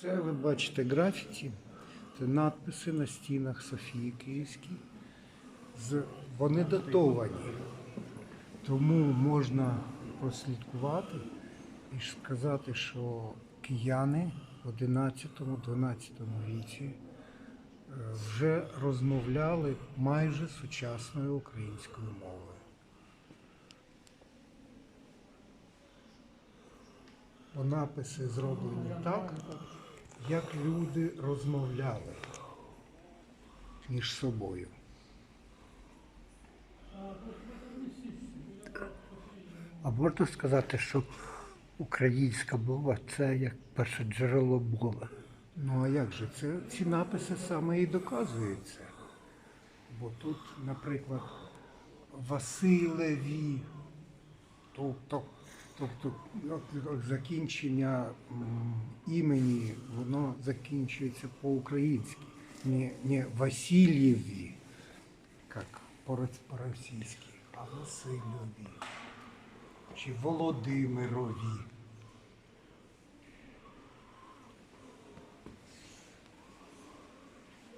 Це ви бачите графіті, це надписи на стінах Софії Київській. Вони датовані. Тому можна прослідкувати і сказати, що кияни в 11-12 віці е, вже розмовляли майже сучасною українською мовою. Бо написи зроблені так, як люди розмовляли між собою. А можна сказати, що українська мова це як перше джерело мови. Ну а як же? Це, ці написи саме і доказують це. Бо тут, наприклад, Василеві, тобто, тобто закінчення імені, воно закінчується по-українськи. Не, не Васильєві, як по- по-російськи, а Васильові чи Володимирові.